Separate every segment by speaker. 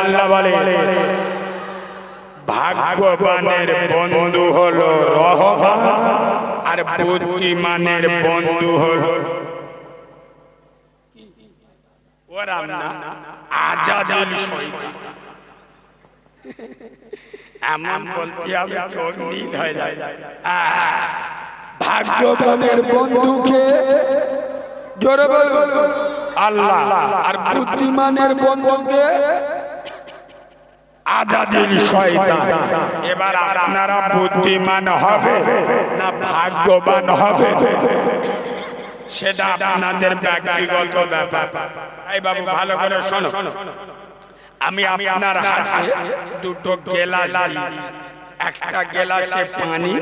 Speaker 1: আল্লাহ বলে ভাগ্যবানের বন্ধু হলো রহমান আর বুদ্ধিমানের বন্ধু হলো ওরা না আজাদিল শয়তান। এমন বলতে হবে চোখ নীল হয়ে যায়।
Speaker 2: ভাগ্যবানের বন্ধুকে জোরে বলুন।
Speaker 1: আল্লাহ
Speaker 2: আর বুদ্ধিমানের বন্ধুকে
Speaker 1: আজাদিল শয়তান। এবার আপনারা বুদ্ধিমান হবে না ভাগ্যবান হবে? সেটা আপনাদের ব্যক্তিগত ব্যাপার। এই বাবু, ভালো করে শোনো। আমি আপনার হাতে দুটো গেলাস। একটা গেলাসে পানি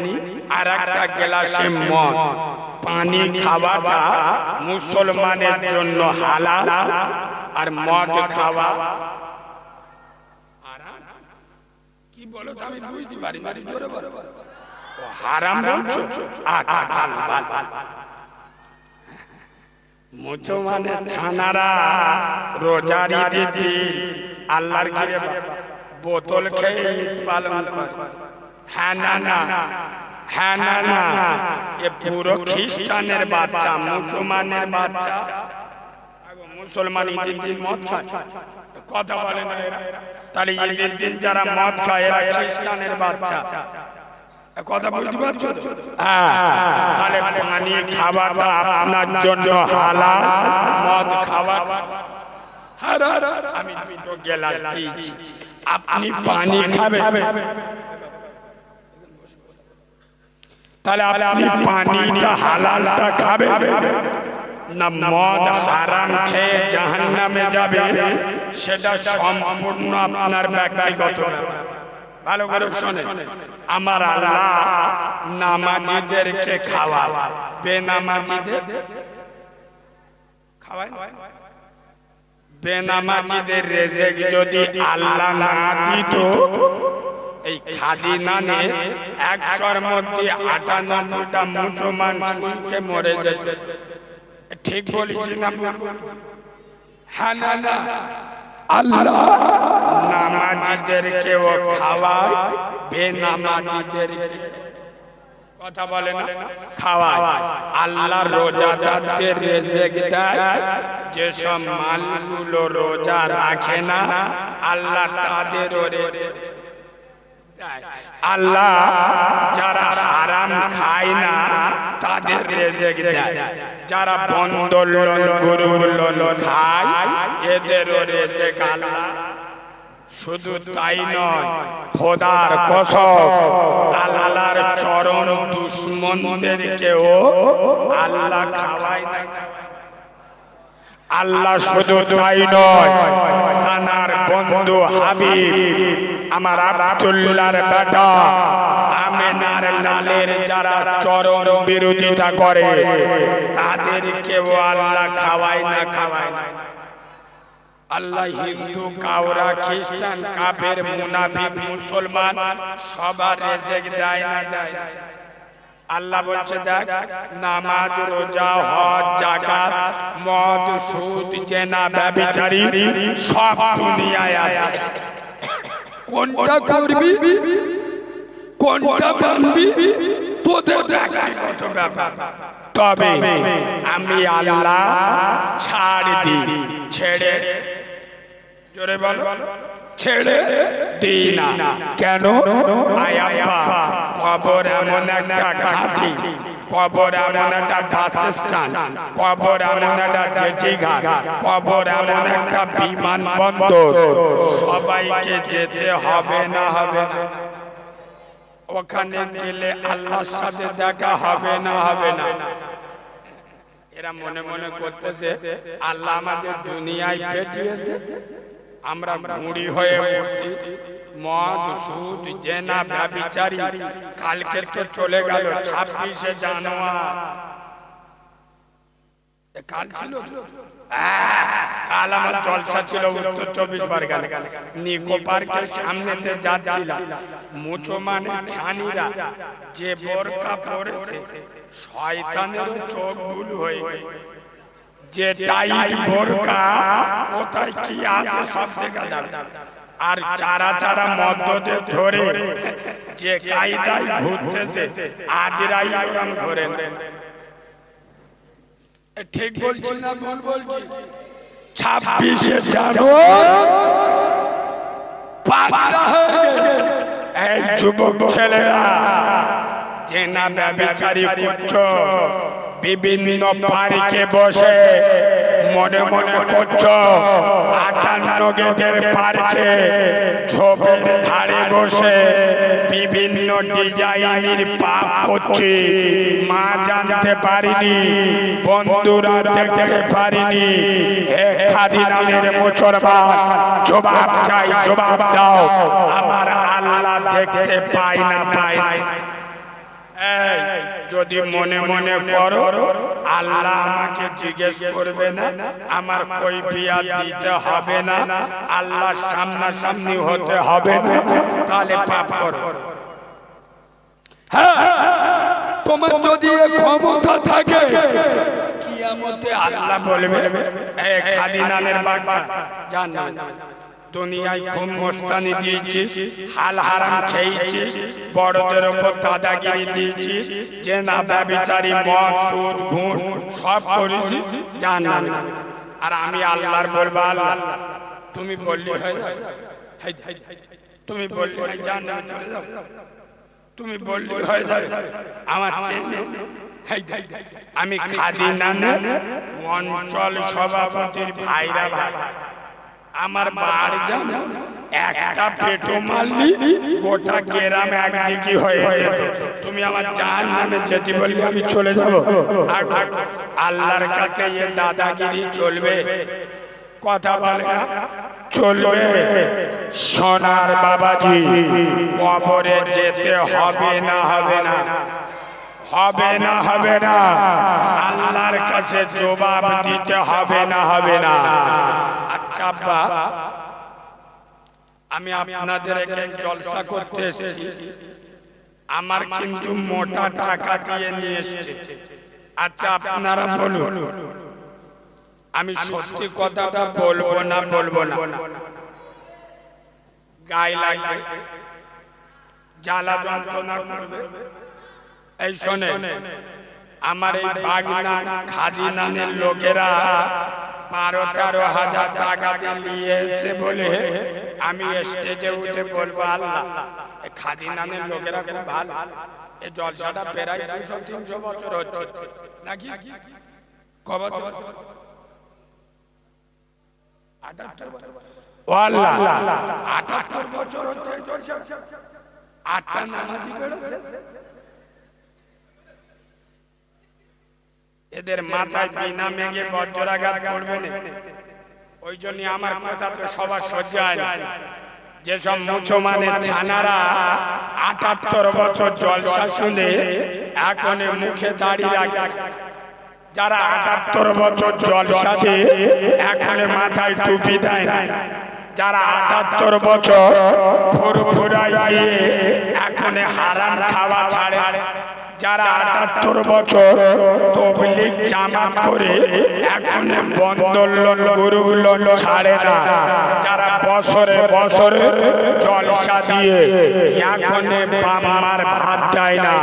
Speaker 1: আর একটা গেলাসে মদ। পানি খাওয়াটা মুসলমানের জন্য হালাল আর মদ খাওয়া
Speaker 2: কি বলো আমি বুঝতে পারি না জোরে বলো।
Speaker 1: ও হারাম বলছো? আচ্ছা ভালো ভালো মুছো মানে ছানারা রোজারি দিদি আল্লাহর বোতল খেয়ে ঈদ পালন করে। হ্যাঁ না না হ্যাঁ না না এ পুরো খ্রিস্টানের বাচ্চা মুসলমানের বাচ্চা। মুসলমান ঈদের দিন খায়। কথা বলে না এরা। তাহলে ঈদের দিন যারা মদ খায়, এরা খ্রিস্টানের বাচ্চা। কথা বুঝতে পারছ? হ্যাঁ। তাহলে পানি খাবারটা আপনার জন্য হালাল, মদ হারাম। আমি দুটো গেলাস দিয়েছি। আপনি পানি খাবেন। তাহলে আপনি পানিটা হালালটা খাবেন। না মদ হারাম খেয়ে জাহান্নামে যাবে, সেটা সম্পূর্ণ আপনার ব্যক্তিগত। ভালো করে শোনে আমার আল্লাহ নামাজিদেরকে খাওয়া বেনামাজিদের খাওয়ায়? বেনামাজিদের রেজেক যদি আল্লাহ না দিত, এই খাদি নানে একশোর মধ্যে আটানব্বইটা মুসলমান শুনকে মরে যেত ঠিক বলেছি না? হ্যাঁ না না
Speaker 2: আল্লাহ
Speaker 1: নামাজিদেরকে ও খাওয়ায় বেনামাজিদেরকে কথা বলে না খাওয়ায় আল্লাহ রোজাদারদের রেজেক দেয় যেসব মালগুলো রোজা রাখে না আল্লাহ তাদেরও রেজেক। আল্লাহ যারা হারাম খায় না তাদের রেজেক দেয় যারা বন্দোলন গুরুগুলন খায়, এদেরও রেজে আল্লাহ শুধু তাই নয়, খোদার কসম আল্লাহর চরণ দুশ্মনদেরকেও আল্লাহ খাওয়ায় না। আল্লাহ শুধু তাই নয় তানার বন্ধু হাবিব আমার আব্দুল্লাহর বেটা আমেনার লালের যারা চরম বিরোধিতা করে তাদেরকেও আল্লাহ খাওয়ায় না খাওয়ায়। না আল্লাহ হিন্দু কাউরা খ্রিস্টান কাফের মুনাফিক মুসলমান সবার রেজেক দেয় না দেয়। আল্লাহ বলছে দেখ নামাজ রোজা হজ জাকাত মদ সুদ জেনা ব্যভিচারী সব দুনিয়ায় আছে।
Speaker 2: কোনটা করবি? কোনটা মানবি? তোদের
Speaker 1: ব্যক্তিগত ব্যাপার। তবে আমি আল্লাহ ছাড় দিই। ছেড়ে। জোরে বলো। ছেড়ে দিই না। কেন? আয়াপ্পা কবর এমন একটা ঘাটি, কবর এমন একটা বাস স্ট্যান্ড, কবর এমন একটা জেটি ঘাট, কবর এমন একটা বিমানবন্দর। সবাইকে যেতে হবে না হবে না। ওখানে গেলে আল্লাহর সাথে দেখা হবে না হবে না। এরা মনে মনে করতেছে, আল্লাহ আমাদের দুনিয়ায় পেটিয়েছে। আমরা মুড়ি হয়ে উঠছি মদ সুদ জেনা ব্যবিচারী কালকে তো চলে গেল ছাব্বিশে জানুয়ার। কাল ছিল? কাল আমার জলসা ছিল উত্তর চব্বিশ পরগনা নিকো পার্কের সামনেতে যাচ্ছিলাম। মুচো মানে ছানিরা। যে বোরকা পরেছে শয়তানেরও চোখ ভুল হয়ে গেছে। যে টাইট বোরকা কোথায় কি আছে সব দেখা যাবে। আর চারা চারা মদ্যদের ধরে যে কায়দায় ঘুরতেছে আজরাই ওরম
Speaker 2: এ ঠিক বলছি না ভুল বলছি?
Speaker 1: ছাব্বিশে জানুয়ারি এই যুবক ছেলেরা যে না ব্যবচারী করছ বিভিন্ন পার্কে বসে মনে মনে করছ আটান্ন গেটের পার্কে ঝোপের ধারে বসে বিভিন্ন ডিজাইনের পাপ করছি। মা জানতে পারিনি বন্ধুরা দেখতে পারিনি। হে মুসলমান জবাব চাই জবাব দাও। আমার আল্লাহ দেখতে পাই না পাই না এই, যদি মনে মনে করো আল্লাহ আমাকে জিজ্ঞেস করবে না আমার কই বিয়া দিতে হবে না আল্লাহ সামনাসামনি হতে হবে না তাহলে পাপ করো
Speaker 2: হ্যাঁ তোমার যদি ক্ষমতা থাকে কিয়ামতে আল্লাহ
Speaker 1: বলবে খাদিনানের বাগবা জান। দুনিয়ায় খুব মোস্তানি দিয়েছিস হাল হারাম খেয়েছিস বড়দের ওপর দাদাগিরি দিয়েছিস যে না ব্যবিচারি মদ সুদ ঘুষ সব করেছিস জান আর আমি আল্লাহর বলব আল্লাহ তুমি বললি হয়। তুমি বললি হয় জান চলে যাও তুমি বললি হয়ে যাবে আমার হাই। আমি খাদি নানে অঞ্চল সভাপতির ভাইরা ভাই আমার বাড়ি জানো একটা পেটো মারলি, গোটা গ্রাম একদিকে হয়ে যেত? তুমি আমার জান নামে যেতে বললে আমি চলে যাব। আর আল্লাহর কাছে এ দাদাগিরি চলবে। কথা বলে না, চলবে। সোনার বাবাজি, কবরে যেতে হবে না হবে না। হবে না হবে না। আল্লাহর কাছে জবাব দিতে হবে না হবে না। আব্বা আমি আপনাদের এখানে জলসা করতে এসেছি। আমার কিন্তু মোটা টাকা দিয়ে নিয়ে এসেছি। আচ্ছা আপনারা বলুন, আমি সত্যি কথাটা বলব না বলব না? গায়ে লাগবে, জ্বালা যন্ত্রণা করবে। এই শোনে আমার এই বাগনা খাদিনানের লোকেরা বারো, তেরো হাজার টাকা দিয়ে নিয়ে এসে বলে, আমি স্টেজে উঠে বলব, আল্লাহ, এই খাদিনানের লোকেরা খুব ভালো। এই জলসাটা প্রায় দুশো, তিনশো বছর হচ্ছে। নাকি? আটাত্তর বছর। হচ্ছে আটটা নামাজি বেড়েছে এদের মাথায় বিনা মেঘে বজ্রাঘাত করবে ওই জন্য আমার কথা তো সবার সহ্য হয় যেসব মুসলমানের ছানারা আটাত্তর বছর জলসা শুনে এখন মুখে দাঁড়িয়ে রাখে। যারা আটাত্তর বছর জলসা দিয়ে এখন মাথায় টুপি দেয়। না যারা আটাত্তর বছর ফুরফুরাই এখন হারাম খাওয়া ছাড়ে। যারা আটাত্তর বছর তবলিক জামাত করে এখন বন্দোলন গুরুগুলন ছাড়ে না। যারা বছরে বছরে জলসা দিয়ে এখন বাম্মার ভাত দেয় না।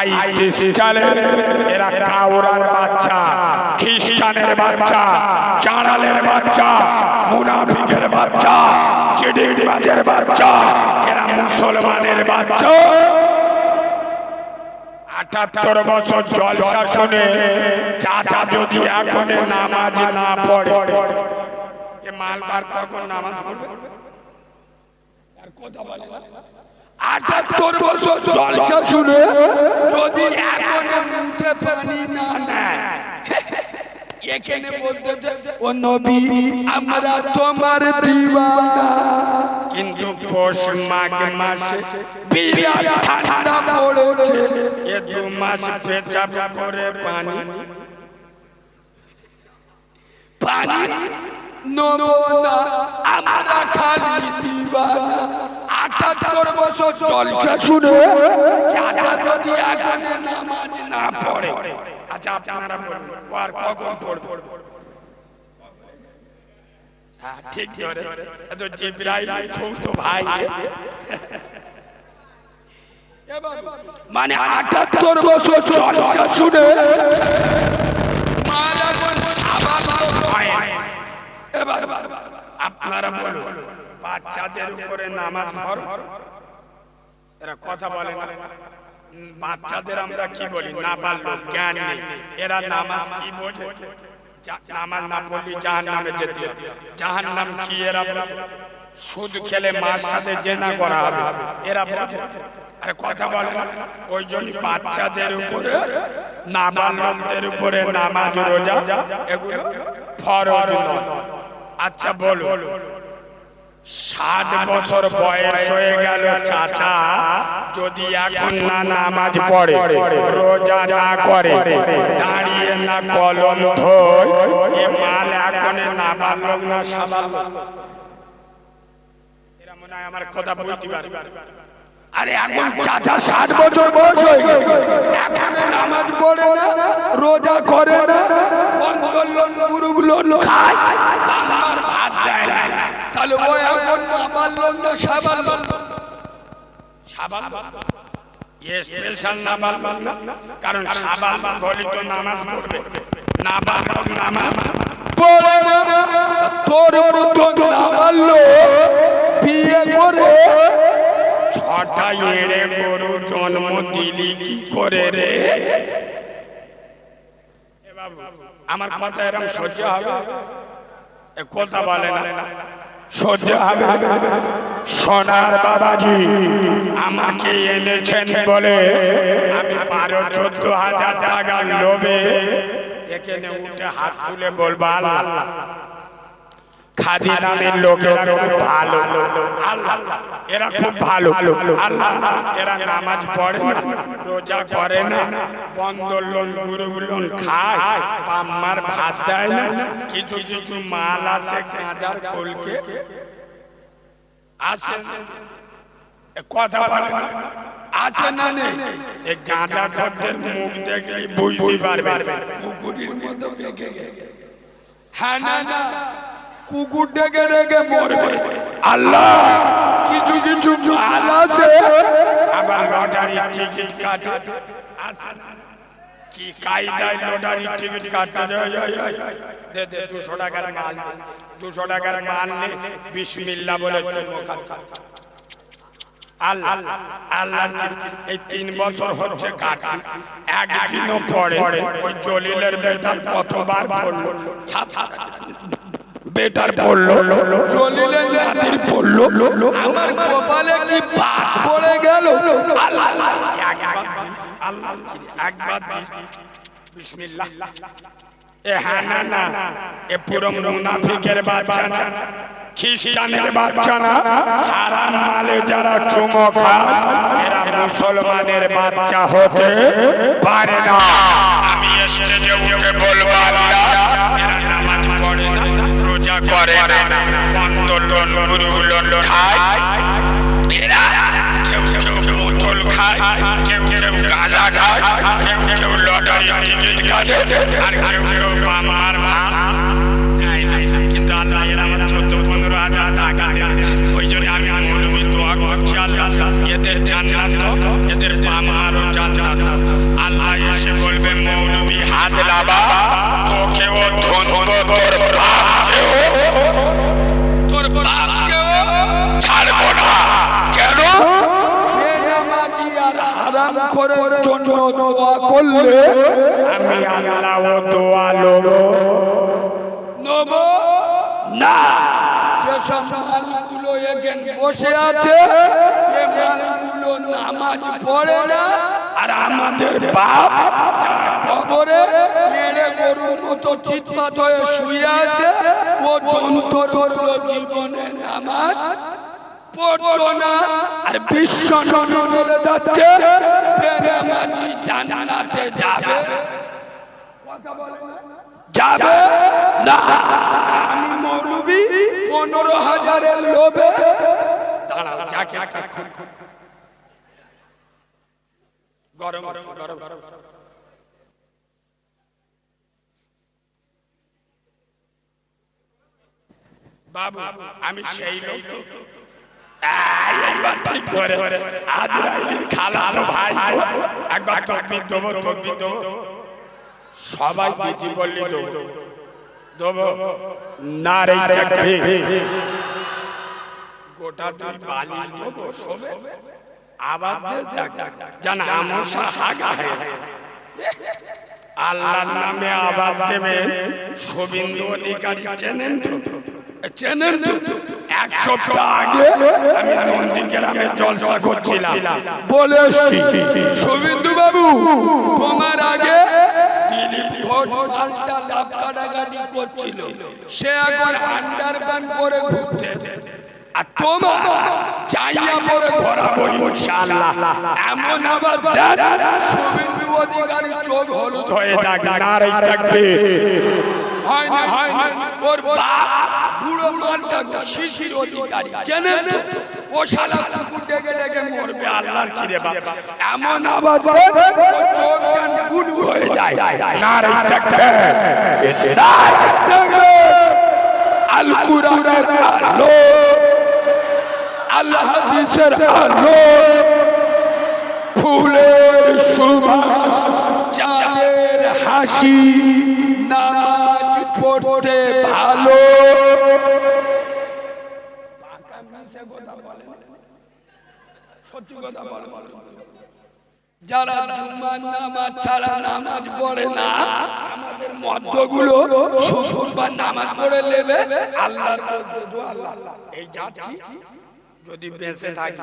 Speaker 1: আইটি চালে এরা কাউরার বাচ্চা, খ্রিস্টানের বাচ্চা চাঁড়ালের বাচ্চা, মুনাফিকের বাচ্চা চিডিবাজের বাচ্চা, এরা মুসলমানের বাচ্চা। আটাত্তর বছর জল শাসনে, চাচা যদি এখন নামাজ না পড়ে, এ মালবার কখন নামাজ পড়বে
Speaker 2: আর কথা বলে। আটাত্তর বছর জলসা শুনে যদি এখন মুখে পানি না নেয় এখানে বলতে ও নবী আমরা তোমার দিবানা
Speaker 1: কিন্তু পৌষ মাঘ মাসে
Speaker 2: বিরাট ঠান্ডা পড়েছে।
Speaker 1: এ দু মাস পেচাপ করে পানি।
Speaker 2: পানি নেব না আমরা খালি দিবানা আটাত্তর বছর জলসা শুনে চাচা যদি এখন নামাজ না পড়ে
Speaker 1: আচ্ছা আপনারা বলুন আর কখন পড়বে? হ্যাঁ ঠিক ধরে। এত জিব্রাইল তো ভাই।
Speaker 2: মানে আটাত্তর বছর চর্চা শুনে
Speaker 1: আপনারা বলুন, বাচ্চাদের উপরে নামাজ এরা কথা বলে না। বাচ্চাদের আমরা কি বলি? না পারল জ্ঞান নেই। এরা নামাজ কি বোঝে? নামাজ না পড়লে জাহান নামে যেতে জাহান নাম কি এরা সুদ খেলে মার সাথে জেনা করা হবে। এরা বোঝে? আরে কথা বলে না। ওই জন্য বাচ্চাদের উপরে নাবালকদের উপরে নামাজ, রোজা, এগুলো ফরজ আচ্ছা বলো ষাট বছর বয়স হয়ে গেল চাচা, যদি এখন না নামাজ পড়ে, রোজা না করে, দাঁড়িয়ে না কলম এ মাল এখন না এরা মনে হয় আমার কথা
Speaker 2: আরে এখন চাচা, ষাট বছর বয়স হয়ে গেল। নামাজ পড়ে না, রোজা করে না খায় আমার ভাত দেয় না। এখন নামাজ না সাবাল
Speaker 1: সাবাল স্পেশাল নাবালক না কারণ সাবালক হলে তো নামাজ পড়বে। নাবালক নামাজ
Speaker 2: পড়ে না তোর মতন নামালো বিয়ে করে
Speaker 1: ছটা এড়ে গরু জন্ম দিলি কি করে রে? আমার কথা এরম সহ্য হবে? কথা বলে না। সহ্য হবে। সোনার বাবাজি আমাকে এনেছেন বলে আমি বারো চোদ্দ হাজার টাকার লোভে এখানে উঠে হাত তুলে বলব, আল্লাহ। খাদি নামের লোকেরা খুব ভালো। আল্লাহ। এরা খুব ভালো। আল্লাহ। এরা নামাজ পড়ে না রোজা করে না বন্দর লোন গুরু লোন খায় পাম্মার ভাত দেয় না কিছু কিছু মাল আছে কাঁচার কোলকে। আছে কথা বলে না। আছে না নেই এই গাঁজা খদ্দের মুখ দেখলে বুঝতে পারবে।
Speaker 2: কুকুরের মতো গেছে। হ্যাঁ না না। কুকুর ডেকে ডেকে মরবে?
Speaker 1: আল্লাহ!
Speaker 2: কিছু কিছু মাল আছে।
Speaker 1: আবার লটারি টিকিট কাটে। কি কায়দায় লটারি টিকিট কাটতে। দে দে দুশো টাকার মাল দুশো টাকার মাল নে। বিসমিল্লা বলে চুমো খাচ্ছে আল্লাহ আল্লাহ এই তিন বছর হচ্ছে কাটি। একদিনও পরে ওই জলিলের বেটার কতবার পড়ল ছাতা বেটার পড়ল
Speaker 2: জলিলের নাতির পড়ল আমার কপালে কি পাঁচ পড়ে গেল?
Speaker 1: আল্লাহ আল্লাহ একবার বিসমিল্লাহ। এ হ্যাঁ না না এ পুরো মুনাফিকের বাচ্চা না। খ্রিস্টানের বাচ্চা না। হারাম মালে যারা চুমো খায় এরা মুসলমানের বাচ্চা হতে পারে না। আমি স্টেজে উঠে বলব আল্লাহ এরা নামাজ পড়ে না। করে ভাত কিন্তু আল্লাহ এর আমার চোদ্দ, পনেরো হাজার টাকা ওই জন্য আমি মৌলবী দোয়া করছি আল্লাহ, এদের জান্নাত এদের বামারও জান্নাত। আল্লাহ এসে বলবে, মৌলবী হাত লাবা
Speaker 2: করলে
Speaker 1: আমি আল্লাহ ও দোয়া লোব
Speaker 2: নব?
Speaker 1: না।
Speaker 2: যেসব মালগুলো এখানে বসে আছে এ মালগুলো নামাজ পড়ে না।
Speaker 1: আর আমাদের বাপ
Speaker 2: কবরে মেরে গরুর মতো চিৎপাত হয়ে শুয়ে আছে ও যন্ত্র করল জীবনে নামাজ পড়তো না। আর বিশ্ব নবী বলে যাচ্ছে বেনামাজি জান্নাতে যাবে। কথা বলে যাবে? না। আমি মৌলবি, পনেরো হাজারের লোভে।
Speaker 1: দাঁড়াও, যাকে গরম গরম গরম। বাবু, আমি সেই লোক। তো। এই, এইবার ঠিক ধরে আজরাইলের খালা তো ভাই। একবার তকবির দেবো তকবির দেবো। সবাই বেটি বললি দেবো। দেবো। না রে তাকবীর গোটা দুই বালি দেবো শোবে। আওয়াজ জানা আমসা হাগা আল্লাহর নামে আওয়াজ দেবে শুভেন্দু অধিকারী চেনেন তো। চেনেন? এক সপ্তাহ আগে আমি নন্দীগ্রামে জলসা করছিলাম।
Speaker 2: বলে এসছি। শুভেন্দু বাবু তোমার আগে দিলীপ ঘোষ মালটা লাভ কাটাকাটি করছিল। সে এখন আন্ডার প্যান্ট পরে ঘুরতেছে আর তোমার চাইয়া পরে ঘোরাবো ইনশাআল্লাহ। এমন আওয়াজ দেন শুভেন্দু অধিকারী চোখ হলুদ
Speaker 1: হয়ে নারাই থাকবে
Speaker 2: হয় না হয় না। ওর বাপ বুড়ো মালটা শিশির অধিকারী। চেনেন ও শালা কুকুর ডেকে ডেকে মরবে আল্লাহর কি বাবা এমন আওয়াজ চোখ কান বুলু হয়ে যায়?
Speaker 1: নারাই থাকবে
Speaker 2: নারায় থাকবে। আল কুরআনের আলো। আল্লাহ হাদিসের আলো। ফুলের সুবাস চাঁদের হাসি নামাজ পড়তে ভালো। যারা জুমার নামাজ ছাড়া নামাজ পড়ে না, আমাদের মধ্যগুলো শুক্রবার নামাজ পড়ে নেবে আল্লাহর আল্লাহ।
Speaker 1: এই যাচ্ছি যদি বেঁচে থাকি,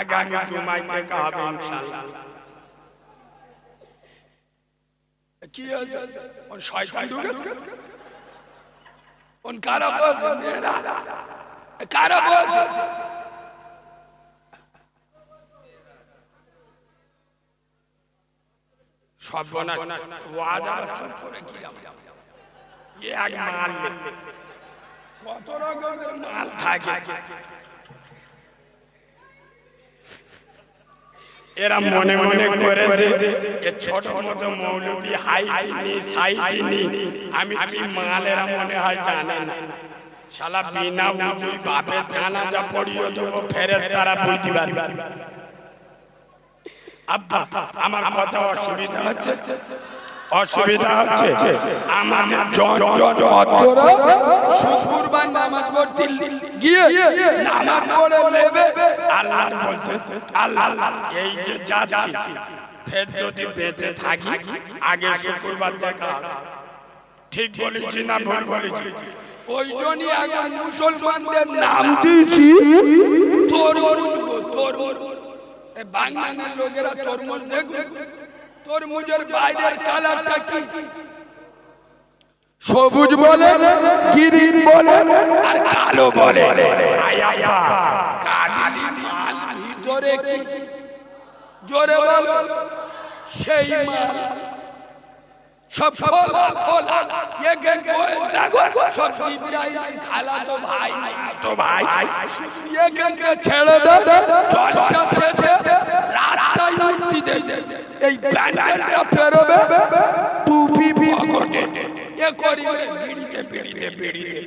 Speaker 1: আগামী জুমায় দেখা হবে ইনশাআল্লাহ।
Speaker 2: কি আছে শয়তান কোন কারা বসে মেয়েরা কারা বসে
Speaker 1: সর্বনাশ ওয়াজ আবার চুপ করে কি এক মাল।
Speaker 2: কত রকমের
Speaker 1: মাল থাকে। এরা মনে মনে করেছে এ ছোট মতো মৌলবি হাইটিনি সাইটিনি আমি কি মালেরা মনে হয় জানে না। শালা বিনা উজুই বাপে জানা যা পড়িয়ে দেবো ফেরেস তারা বুঝতে পারবে। আব্বা আমার কথা অসুবিধা হচ্ছে। অসুবিধা হচ্ছে? আমাদের জন জন
Speaker 2: তোরা শুক্রবার নামাজ পড়তে গিয়ে নামাজ পড়ে নেবে।
Speaker 1: আল্লাহর বলতে আল্লাহ এই যে যাচ্ছি ফের যদি বেঁচে থাকি আগে শুক্রবার দেখা ঠিক বলেছি না ভুল বলেছি?
Speaker 2: ওই জন্যই আগে মুসলমানদের নাম দিয়েছি। তরমুজ এ বাংলাদেশের লোকেরা তরমুজ দেখুন তরমুজের বাইরের কালারটা কি? সবুজ বলে গ্রিন বলে আর কালো বলে। কালি মাল ভিতরে কি? জোরে বলো সেই মাল সব খোলা খোলা এখান দেখো সব ইব্রাহিমের খালা তো ভাই।
Speaker 1: তো ভাই।
Speaker 2: এখানকে ছেড়ে দে জলসা শেষে রাস্তায় মূর্তি দে। এই প্যান্ডেলটা ফেরবে টুপি পকেটে এ করিবে বিড়িতে বিড়িতে বিড়িতে।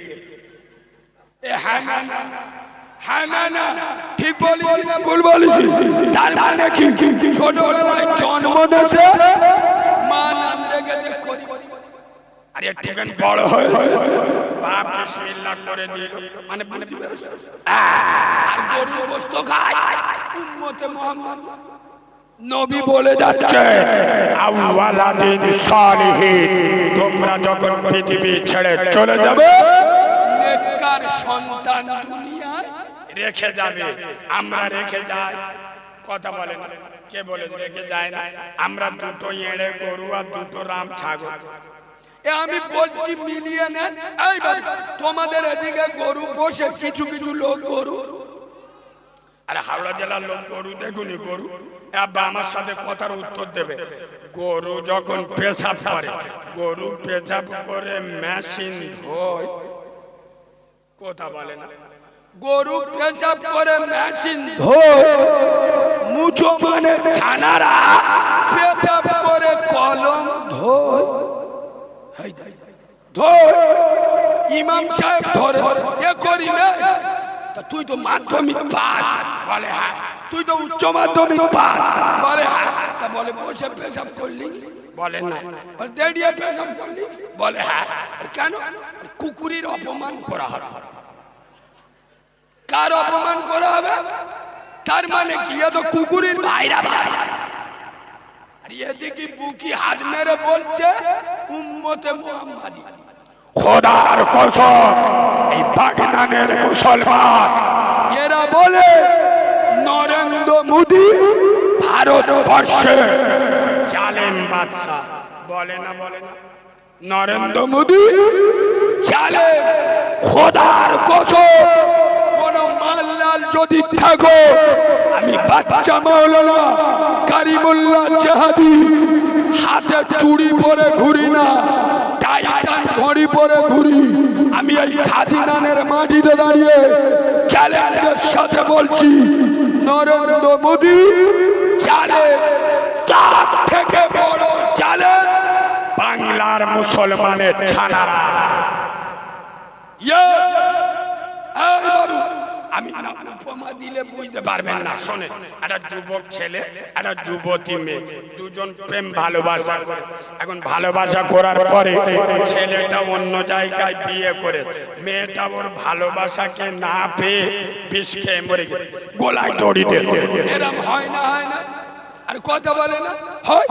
Speaker 2: এ হ্যাঁ না না হ্যাঁ না না ঠিক বলিস না ভুল বলিস। তার মানে কি? ছোটবেলায় জন্ম দেশে মা নাম রেখেছে করি।
Speaker 1: আর একটুখানি বড় হয়েছে। বাপ বিসমিল্লাহ করে দিল। মানে বুঝতে পেরেছ?
Speaker 2: আর গরুর গোস্ত খায়। উম্মতে মোহাম্মদ। নবী বলে যাচ্ছে
Speaker 1: আউয়ালাদিন সালিহিন তোমরা যখন পৃথিবী ছেড়ে চলে যাবে
Speaker 2: নেককার সন্তান দুনিয়ায়
Speaker 1: রেখে যাবে। আমরা রেখে যাই। কথা বলে না কে বলে রেখে যায় না? আমরা দুটো এড়ে গরু আর দুটো রাম ছাগল।
Speaker 2: আমি বলছি মিলিয়ে নেন। এই ভাই, তোমাদের এদিকে গরু বসে কিছু কিছু লোক গরু।
Speaker 1: আর হাওড়া জেলার লোক গরু দেখুনি গরু। আব্বা আমার সাথে কথার উত্তর দেবে। গরু যখন পেশাব করে, গরু পেশাব করে মেশিন হয় কথা বলে না।
Speaker 2: গরু পেশাব করে মেশিন ধোয় মুছো মানে ছানারা পেশাব করে কলম ধোয় ধর। ইমাম সাহেব ধরে। এ করি না। তা তুই তো মাধ্যমিক পাস। বলে হ্যাঁ। তুই তো উচ্চ মাধ্যমিক পাস। বলে হ্যাঁ। তা বলে বসে পেশাব করলি
Speaker 1: বলেন না।
Speaker 2: বলে দেড়িয়ে পেশাব করলি বলে হ্যাঁ। কেন? কুকুরের অপমান করা হবে কার অপমান করা হবে? তার মানে কি? তো কুকুরের ভাইরা ভাই। আর এদিকে বুকি হাত মেরে বলছে উম্মতে মোহাম্মদী।
Speaker 1: খোদার কসম এই মুসলমান।
Speaker 2: এরা বলে নরেন্দ্র মোদী
Speaker 1: ভারতবর্ষে। জালেম বাদশাহ বলে না বলে না। নরেন্দ্র
Speaker 2: মোদী চালে খোদার কসম যদি থাকো, আমি বাচ্চা মাওলানা জাহাদি, হাতে চুড়ি পরে ঘুরি না, টাইটান ঘড়ি পরে ঘুরি আমি এই খাদিনানের মাটিতে দাঁড়িয়ে চ্যালেঞ্জের সাথে বলছি, নরেন্দ্র মোদী চালে তার থেকে বড় চ্যালেঞ্জ
Speaker 1: বাংলার মুসলমানের!
Speaker 2: এই বাবু আমি না উপমা দিলে বুঝতে
Speaker 1: পারবেন না। শোনে একটা যুবক ছেলে একটা যুবতী মেয়ে দুজন প্রেম ভালোবাসা করে। এখন ভালোবাসা করার পরে ছেলেটা অন্য জায়গায় বিয়ে করে। মেয়েটা ওর ভালোবাসাকে না পেয়ে বিষ খেয়ে মরে গেছে গোলায় দড়ি দিয়ে
Speaker 2: এরম হয় না হয় না। আর কথা বলে না। হয়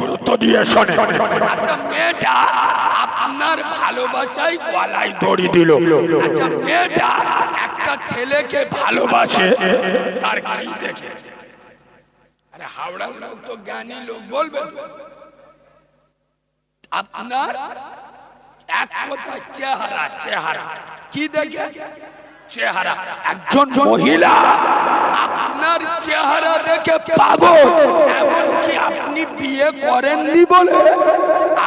Speaker 1: গুরুত্ব দিয়ে শোনে।
Speaker 2: আচ্ছা মেয়েটা আপনার ভালোবাসায়
Speaker 1: গলায় দড়ি দিল।
Speaker 2: আচ্ছা মেয়েটা ছেলেকে
Speaker 1: ভালোবাসে, তার কি দেখে?
Speaker 2: আরে হাওড়ার লোক তো জ্ঞানী লোক, বলবে? আপনার এক কথা চেহারা
Speaker 1: চেহারা।
Speaker 2: কি দেখে?
Speaker 1: চেহারা।
Speaker 2: একজন মহিলা, আপনার চেহারা দেখে পাবো। এমনকি আপনি বিয়ে করেননি বলে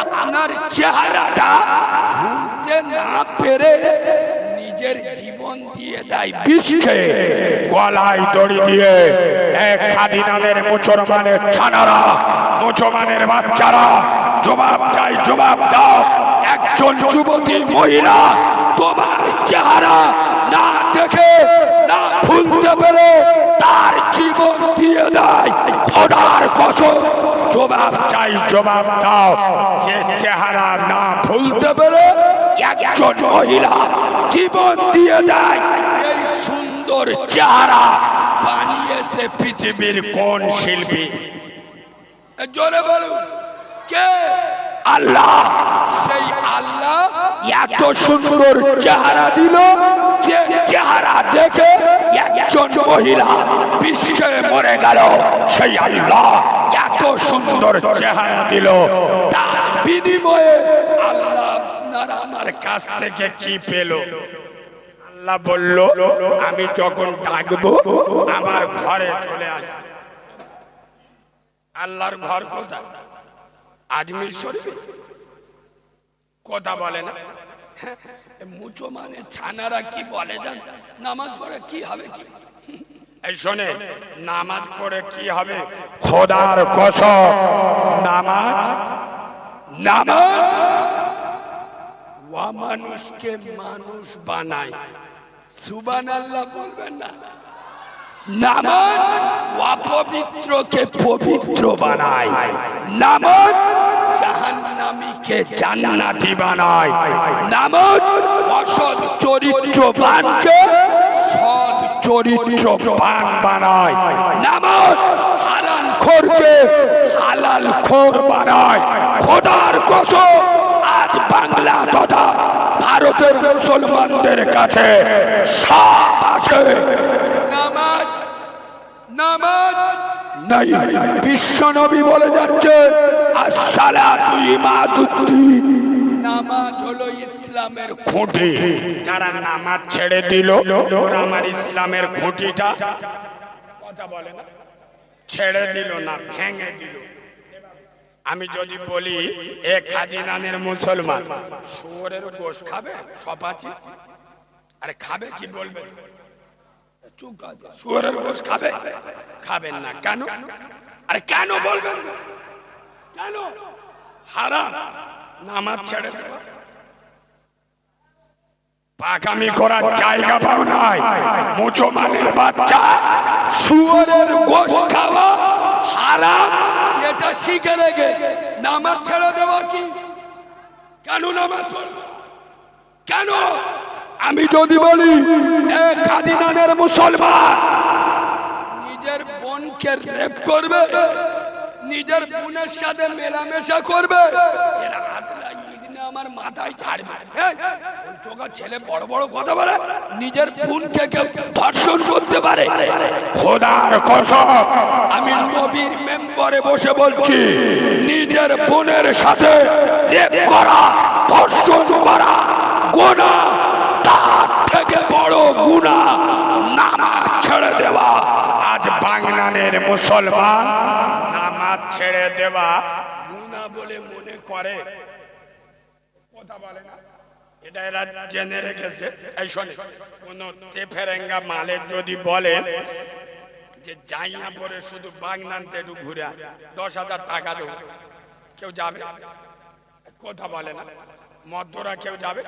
Speaker 2: আপনার চেহারাটা ভুলতে না পেরে নিজের জীবন দিয়ে দেয়
Speaker 1: বিষকে, গলায় দড়ি দিয়ে এক খাদিনানের মুসলমানের ছানারা মুসলমানের বাচ্চারা। জবাব চাই, জবাব দাও, একজন যুবতী মহিলা,
Speaker 2: তোমার চেহারা না দেখে, না ভুলতে পেরে তার জীবন দিয়ে দেয়
Speaker 1: খোদার কসম। জবাব চাই, জবাব দাও, যে চেহারা না ভুলতে পেরে একজন মহিলা
Speaker 2: জীবন দিয়ে দেয়। এই সুন্দর চেহারা বানিয়েছে
Speaker 1: পৃথিবীর কোন শিল্পী?
Speaker 2: জোরে বলুন, কে?
Speaker 1: আল্লাহ।
Speaker 2: সেই আল্লাহ এত সুন্দর চেহারা দিল যে চেহারা দেখে একজন মহিলা বিশ্বে মরে গেল।
Speaker 1: সেই আল্লাহ এত সুন্দর চেহারা দিল।
Speaker 2: তার বিনিময়ে আল্লাহ আপনার আমার
Speaker 1: কাছ থেকে কি পেল? আল্লাহ বলল, আমি যখন ডাকবো, আমার ঘরে চলে আস। আল্লাহর ঘর কোথায়? আজমির শরীফ? কথা বলে না।
Speaker 2: মুচো মানে ছানারা কি বলে জান? নামাজ পড়ে কি হবে কি?
Speaker 1: এই শোনে, নামাজ পড়ে কি হবে? খোদার কসম, নামাজ নামাজ।
Speaker 2: ওয়া মানুষকে মানুষ বানায়। সুবান আল্লাহ বলবেন না। অপবিত্রকে পবিত্র বানায়। বানায়। অসৎ সৎ বানায়। খোরকে হালাল খোর বানায়। খোদার আজ বাংলা তথা ভারতের মুসলমানদের কাছে সব আছে। নামাজ নামাজ। নাই বিশ্ব নবী বলে আসসালাতু ইমাদুদ্দিন। নামাজ হলো ইসলামের
Speaker 1: খুঁটি। যারা নামাজ ছেড়ে দিল ওরা আমার ইসলামের খুঁটিটা। কথা বলে না? ছেড়ে দিল না ভেঙে দিল। আমি যদি বলি, এ খাদিনানের মুসলমান। শুয়োরের গোশ খাবে? সপাচি? আরে খাবে কি বলবে? শুয়োরের গোশ খাবে? খাবেন না। কেন? আরে কেন বলবেন কেন? হারাম। নামাজ ছেড়ে দেওয়া পাকামি করার জায়গা পাও নাই। মুচো মানের বাচ্চা
Speaker 2: শুয়ারের গোশ খাওয়া হারাম। এটা শিখে রেখে নামাজ ছেড়ে দেওয়া কি? কেন নামাজ কেন? আমি যদি বলি খাদিদানের মুসলমান, নিজের বোনকে রেপ করবে, নিজের বোনের সাথে মেলামেশা করবে, এরা হাত নিয়ে আমার মাথায় ছাড়বে এই, ছেলে বড় বড় কথা বলে নিজের বোনকে কেউ ধর্ষণ করতে পারে।
Speaker 1: খোদার কসম।
Speaker 2: আমি নবীর মেম্বারে বসে বলছি নিজের বোনের সাথে রেপ করা ধর্ষণ করা গোনা তার থেকে বড় গুণা নামাজ ছেড়ে দেওয়া।
Speaker 1: আজ বাংলানের মুসলমান নামাজ ছেড়ে দেওয়া
Speaker 2: গুণা বলে মনে করে।
Speaker 1: কথা বলে না। এটা এরা জেনে রেখেছে। এই শোনে, কোন তেফেরেঙ্গা মালের যদি বলে যে যাইয়া পরে শুধু বাগনানতে একটু ঘুরে দশ হাজার টাকা দেবো, কেউ যাবে? কথা বলে না। মধ্যরা কেউ যাবে?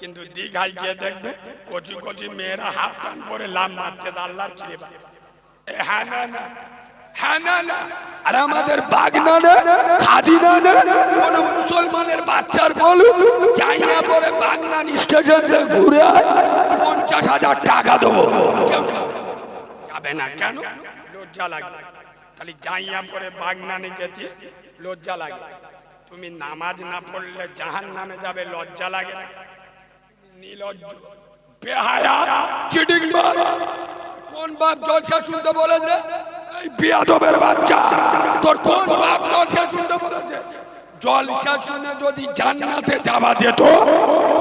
Speaker 1: কিন্তু দীঘায় গিয়ে দেখবে কচি কচি মেয়েরা হাফ প্যান্ট পরে লাভ মারতে আল্লাহর কিরে বা
Speaker 2: এ না না হ্যাঁ না না। আর আমাদের বাগনা না খাদিনা না কোন মুসলমানের বাচ্চার বলুন চাইনা পরে বাগনান স্টেশন ঘুরে পঞ্চাশ হাজার টাকা দেবো। যাবে না।
Speaker 1: কেন? লজ্জা লাগবে খালি যাইয়া পরে বাগনানে যেতে লজ্জা লাগে। তুমি নামাজ না পড়লে জাহান নামে যাবে, লজ্জা লাগে না। নিলজ্জ,
Speaker 2: বেহায়া চিটিং কোন বাপ জলসা শুনতে বলেছে এই বিয়াদবের বাচ্চা। তোর কোন বাপ জলসা শুনতে বলেছে জলসা শুনে যদি জান্নাতে যাওয়া যেত,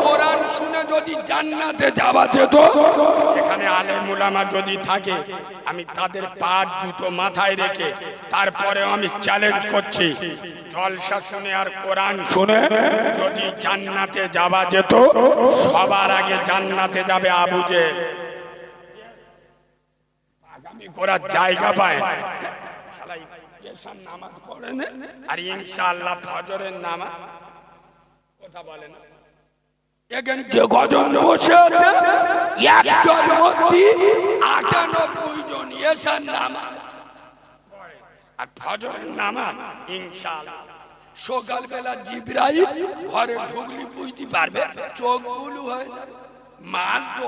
Speaker 2: কোরআন শুনে যদি জান্নাতে যাওয়া যেত,
Speaker 1: এখানে আলে মুলামা যদি থাকে, আমি তাদের পা জুতো মাথায় রেখে তারপরে আমি চ্যালেঞ্জ করছি। জলসা শুনে আর কোরআন শুনে যদি জান্নাতে যাওয়া যেত, সবার আগে জান্নাতে যাবে আবুজে আগামী করার জায়গা পায় নামাজ পড়ে না? আর ইনশাআল্লাহ ফজরের নামাজ কথা বলে না।
Speaker 2: এখানে যে কজন বসে আছে একশোর মধ্যে আটানব্বই জন এসার নাম
Speaker 1: আর ফজরের নামাজ ইনশাআল্লাহ।
Speaker 2: সকালবেলা জিব্রাইল ঘরে ঢুকলি বুঝতে পারবে চোখগুলো হয়ে যাবে। মাল তো